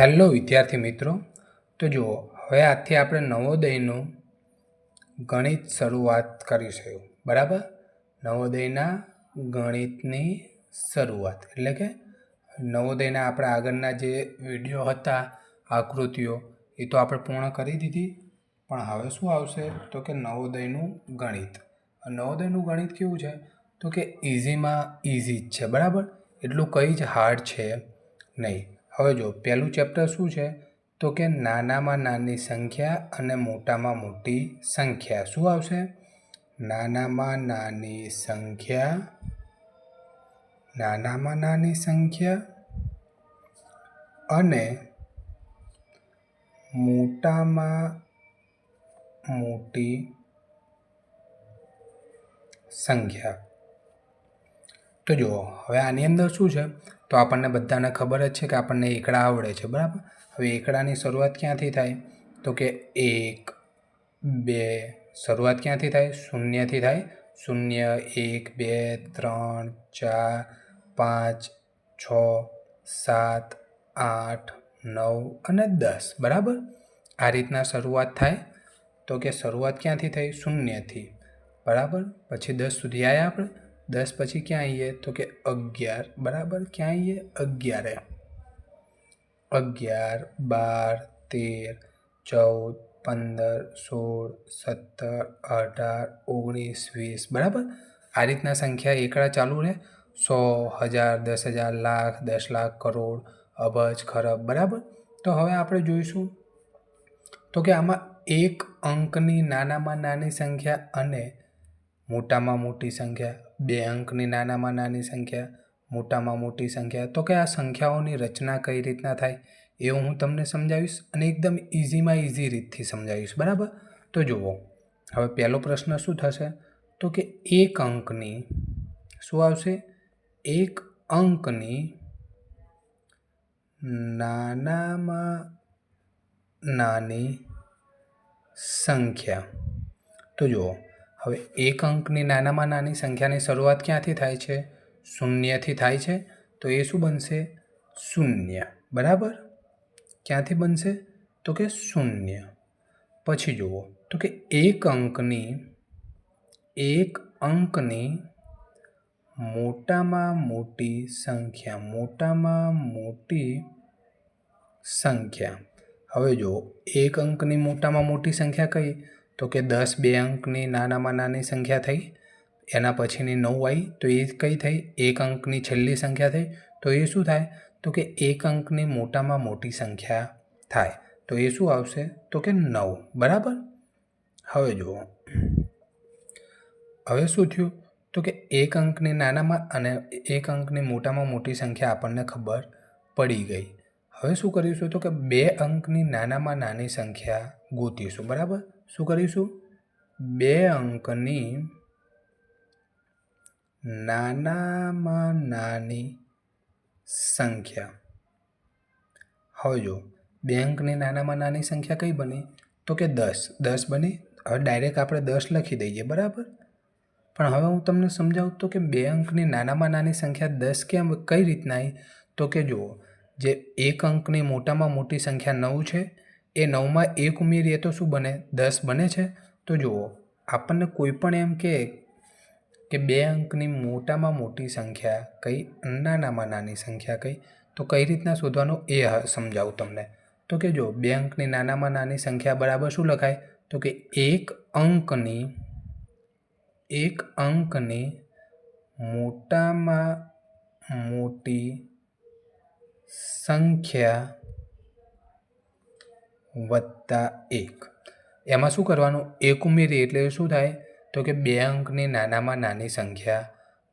Hello વિદ્યાર્થી મિત્રો. તો જુઓ, હવે આજથી આપણે નવોદયનું ગણિત શરૂઆત કરીશું. બરાબર? નવોદયના ગણિતની શરૂઆત. એટલે કે નવોદયના આપણા આગળના જે વીડિયો હતા, આકૃતિઓ, એ તો આપણે પૂર્ણ કરી દીધી. પણ હવે શું આવશે? તો કે નવોદયનું ગણિત. નવોદયનું ગણિત કેવું છે? તો કે ઇઝીમાં ઇઝી જ છે. બરાબર? એટલું કંઈ જ હાર્ડ છે નહીં. હવે જો પહેલું ચેપ્ટર શું છે? તો કે નાનામાં નાની સંખ્યા અને મોટામાં મોટી સંખ્યા. શું આવશે? નાનામાં નાની સંખ્યા, નાનામાં નાની સંખ્યા અને મોટામાં મોટી સંખ્યા. તો જુઓ, હવે આની અંદર શું છે? તો આપણને બધાને ખબર જ છે કે આપણને એકડા આવડે છે, બરાબર? હવે એકડાની શરૂઆત ક્યાંથી થાય? તો કે એક, બે, શરૂઆત ક્યાંથી થાય? શૂન્યથી થાય. શૂન્ય, એક, બે, ત્રણ, ચાર, પાંચ, છ, સાત, આઠ, નવ અને દસ, બરાબર? આ રીતના શરૂઆત થાય. તો કે શરૂઆત ક્યાંથી થઈ? શૂન્યથી. બરાબર? પછી દસ સુધી આવ્યા આપણે. દસ પછી ક્યાં આવીએ તો કે અગિયાર. બરાબર? ક્યાં આવીએ? અગિયારે. અગિયાર, બાર, તેર, ચૌદ, પંદર, સોળ, સત્તર, અઢાર, ઓગણીસ, વીસ. બરાબર? આ રીતના સંખ્યા એકડા ચાલુ રહે. સો હજાર, દસ હજાર, લાખ, દસ લાખ, કરોડ, અબજ, ખરબ. બરાબર? તો હવે આપણે જોઈશું. તો કે આમાં એક અંકની નાનામાં નાની સંખ્યા અને મોટામાં મોટી સંખ્યા, બે અંકની નાનામાં નાની સંખ્યા, મોટામાં મોટી સંખ્યા. તો કે આ સંખ્યાઓની રચના કઈ રીતના થાય એવું હું તમને સમજાવીશ અને એકદમ ઇઝીમાં ઇઝી રીતથી સમજાવીશ. બરાબર? તો જુઓ, હવે પહેલો પ્રશ્ન શું થશે? તો કે એક અંકની, શું આવશે? એક અંકની નાનામાં નાની સંખ્યા. તો જુઓ હવે એક અંકની નાનામાં નાની સંખ્યાની શરૂઆત ક્યાંથી થાય છે? શૂન્યથી થાય છે? તો એ શું બનશે? શૂન્ય. બરાબર? ક્યાંથી બનશે? તો કે શૂન્ય. પછી જુઓ. તો કે એક અંકની એક અંકની મોટામાં મોટી સંખ્યા, મોટામાં મોટી સંખ્યા. હવે જુઓ. એક અંકની મોટામાં મોટી સંખ્યા કઈ? તો કે દસ બે અંકની નાનામાં નાની સંખ્યા થઈ, એના પછીની નવ આવી તો એ કઈ થઈ? એક અંકની છેલ્લી સંખ્યા થઈ. તો એ શું થાય? તો કે એક અંકની મોટામાં મોટી સંખ્યા થાય. તો એ શું આવશે? તો કે નવ. બરાબર? હવે જુઓ. હવે શું થયું? તો કે એક અંકની નાનામાં અને એક અંકની મોટામાં મોટી સંખ્યા આપણને ખબર પડી ગઈ. હવે શું કરીશું? તો કે બે અંકની નાનામાં નાની સંખ્યા ગોતીશું. બરાબર? શું કરીશું? બે અંકની નાનામાં નાની સંખ્યા. હવે જો બે અંકની નાનામાં નાની સંખ્યા કઈ બની? તો કે દસ. દસ બની? હવે ડાયરેક્ટ આપણે દસ લખી દઈએ, બરાબર? પણ હવે હું તમને સમજાવું તો કે બે અંકની નાનામાં નાની સંખ્યા દસ કેમ, કઈ રીતના તો કે જુઓ, જે એક અંકની મોટામાં મોટી સંખ્યા નવ છે એ નવમાં એક ઉમેરીએ તો શું બને? દસ બને છે? તો જુઓ, આપણને કોઈ પણ એમ કે કે બે અંકની મોટામાં મોટી સંખ્યા કઈ, નાનામાં નાની સંખ્યા કઈ, તો કઈ રીતના શોધવાનું એ સમજાવું તમને. તો કે જો બે અંકની નાનામાં નાની સંખ્યા બરાબર શું લખાય? તો કે એક અંકની એક અંકની મોટામાં મોટી સંખ્યા વત્તા એક. એમાં શું કરવાનું? એક ઉમેરીએ એટલે શું થાય? તો કે બે અંકની નાનામાં નાની સંખ્યા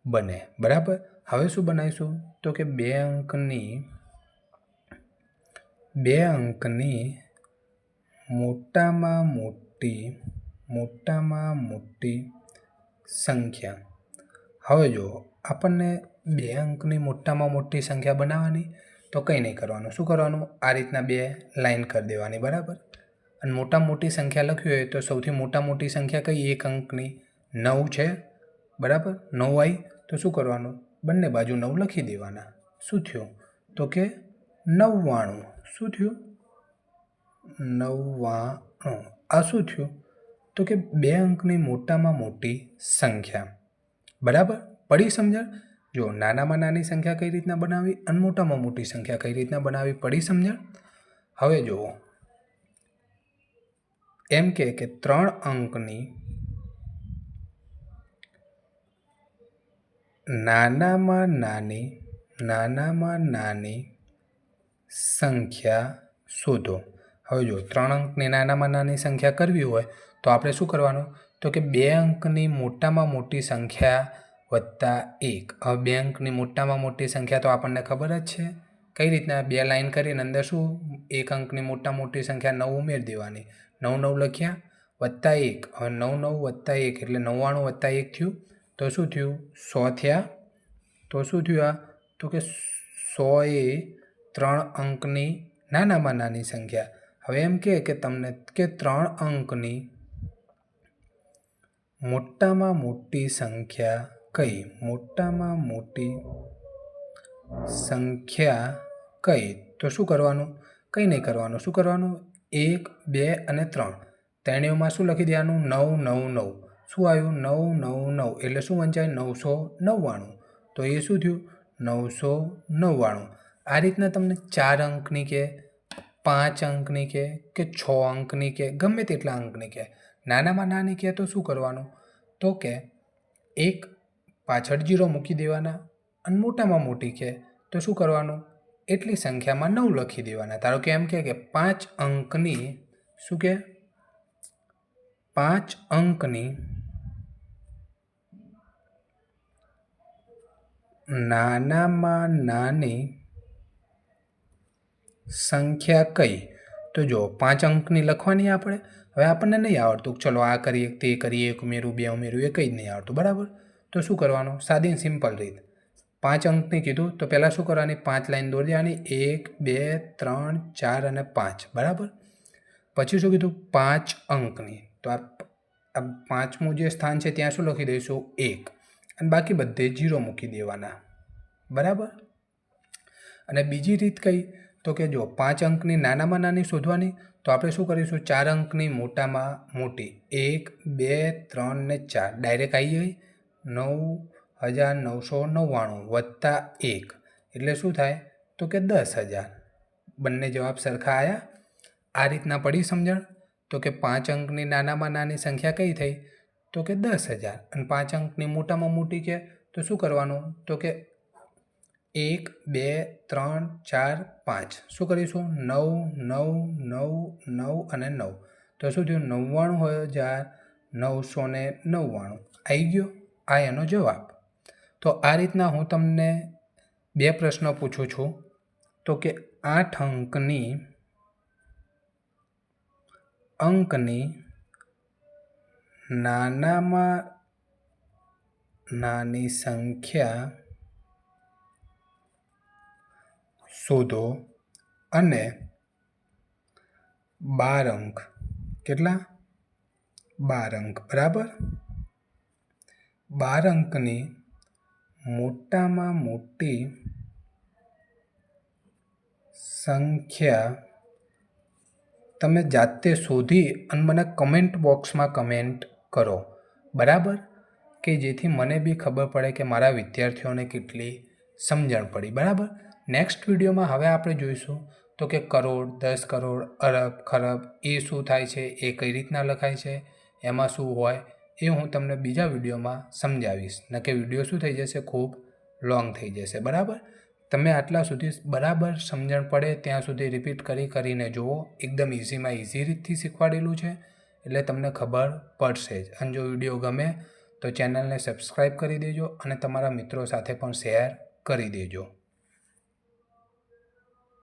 બને. બરાબર? હવે શું બનાવીશું? તો કે બે અંકની બે અંકની મોટામાં મોટી મોટામાં મોટી સંખ્યા. હવે જો આપણને બે અંકની મોટામાં મોટી સંખ્યા બનાવવાની. તો કંઈ નહીં કરવાનું. શું કરવાનું? આ રીતના બે લાઈન કરી દેવાની, બરાબર? અને મોટા મોટી સંખ્યા લખવી હોય તો સૌથી મોટા મોટી સંખ્યા કઈ? એક અંકની નવ છે, બરાબર? નવ આવી તો શું કરવાનું? બંને બાજુ નવ લખી દેવાના. શું થયું? તો કે નવ્વાણું. શું થયું? નવ્વાણું. આ શું થયું? તો કે બે અંકની મોટામાં મોટી સંખ્યા. બરાબર? પડી સમજણ? જો નાનામાં નાની સંખ્યા કઈ રીતના બનાવવી અને મોટામાં મોટી સંખ્યા કઈ રીતના બનાવવી પડી સમજણ? હવે જુઓ. એમ કે કે ત્રણ અંકની નાનામાં નાની નાનામાં નાની સંખ્યા શોધો. હવે જો ત્રણ અંકની નાનામાં નાની સંખ્યા કરવી હોય તો આપણે શું કરવાનું? તો કે બે અંકની મોટામાં મોટી સંખ્યા વત્તા એક. હવે બે અંકની મોટામાં મોટી સંખ્યા તો આપણને ખબર જ છે. કઈ રીતના બે લાઈન કરીને અંદર શું? એક અંકની મોટા મોટી સંખ્યા નવ ઉમેરી દેવાની. નવ નવ લખ્યા. વત્તા એક. હવે નવ નવ વત્તા એક એટલે નવ્વાણું વત્તા એક થયું. તો શું થયું? સો થયા. તો શું થયું આ? તો કે સો એ ત્રણ અંકની નાનામાં નાની સંખ્યા. હવે એમ કહે કે તમને કે ત્રણ અંકની મોટામાં મોટી સંખ્યા કઈ મોટામાં મોટી સંખ્યા કઈ? તો શું કરવાનું? કંઈ નહીં કરવાનું. શું કરવાનું? એક, બે અને ત્રણ. તેણીઓમાં શું લખી દેવાનું? નવ નવ નવ. શું આવ્યું? નવ નવ નવ. એટલે શું વંચાય? નવસો નવ્વાણું. તો એ શું થયું? નવસો નવ્વાણું. આ રીતના તમને ચાર અંકની કે પાંચ અંકની કે કે છ અંકની કે ગમે તેટલા અંકની કે. નાનામાં નાની કે તો શું કરવાનું? તો કે એક પાછળ જીરો મૂકી દેવાના અને મોટામાં મોટી કે, તો શું કરવાનું? એટલી સંખ્યામાં નવ લખી દેવાના. ધારો કે એમ કહે કે પાંચ અંકની શું કે? પાંચ અંકની નાનામાં નાની સંખ્યા કઈ? તો જો પાંચ અંકની લખવાની આપણે, હવે આપણને નહીં આવડતું. ચલો આ કરીએ, તે કરીએ, એક ઉમેરું, બે ઉમેરું, એ કંઈ જ નહીં આવડતું. બરાબર? તો શું કરવાનું? સાદી સિમ્પલ રીત. પાંચ અંકની કીધું, તો પહેલાં શું કરવાની? પાંચ લાઈન દોરી એક, બે, ત્રણ, ચાર અને પાંચ. બરાબર? પછી શું કીધું? પાંચ અંકની. તો આ પાંચમું જે સ્થાન છે, ત્યાં શું લખી દઈશું? એક. અને બાકી બધે જીરો મૂકી દેવાના. બરાબર? અને બીજી રીત કઈ? તો કે જો પાંચ અંકની નાનામાં નાની શોધવાની, તો આપણે શું કરીશું? ચાર અંકની મોટામાં મોટી. એક, બે, ત્રણ ને ચાર. ડાયરેક્ટ આવી ગઈ. નવ હજાર નવસો નવ્વાણું વત્તા એક. એટલે શું થાય? તો કે દસ હજાર. બંને જવાબ સરખા આવ્યા આ રીતના પડી સમજણ? તો કે પાંચ અંકની નાનામાં નાની સંખ્યા કઈ થઈ? તો કે દસ હજાર. અને પાંચ અંકની મોટામાં મોટી છે તો શું કરવાનું? તો કે એક, બે, ત્રણ, ચાર, પાંચ. શું કરીશું? નવ નવ નવ નવ અને નવ. તો શું થયું? નવ્વાણું હજાર નવસો ને નવ્વાણું. આવી ગયો? આ એનો જવાબ. તો આ રીતના હું તમને બે પ્રશ્નો પૂછું છું. તો કે આઠ અંકની અંકની નાનામાં નાની સંખ્યા શોધો અને બાર અંક. કેટલા? બાર અંક. બરાબર? બાર અંકની મોટામાં મોટી સંખ્યા તમે જાતે શોધી અને મને કમેન્ટ બોક્સમાં કમેન્ટ કરો. બરાબર? કે જેથી મને બી ખબર પડે કે મારા વિદ્યાર્થીઓને કેટલી સમજણ પડી. બરાબર? નેક્સ્ટ વિડીયોમાં હવે આપણે જોઈશું તો કે કરોડ, દસ કરોડ, અરબ, ખરબ, એ શું થાય છે, એ કઈ રીતના લખાય છે, એમાં શું હોય એ હું તમને બીજા વિડીયોમાં સમજાવીશ. ન કે વીડિયો શું થઈ જશે? ખૂબ લોંગ થઈ જશે. બરાબર? તમે આટલા સુધી બરાબર સમજણ પડે ત્યાં સુધી રિપીટ કરી કરીને જુઓ. એકદમ ઇઝીમાં ઇઝી રીતથી શીખવાડેલું છે. એટલે તમને ખબર પડશે જ. અને જો વીડિયો ગમે તો ચેનલને સબસ્ક્રાઈબ કરી દેજો અને તમારા મિત્રો સાથે પણ શેર કરી દેજો.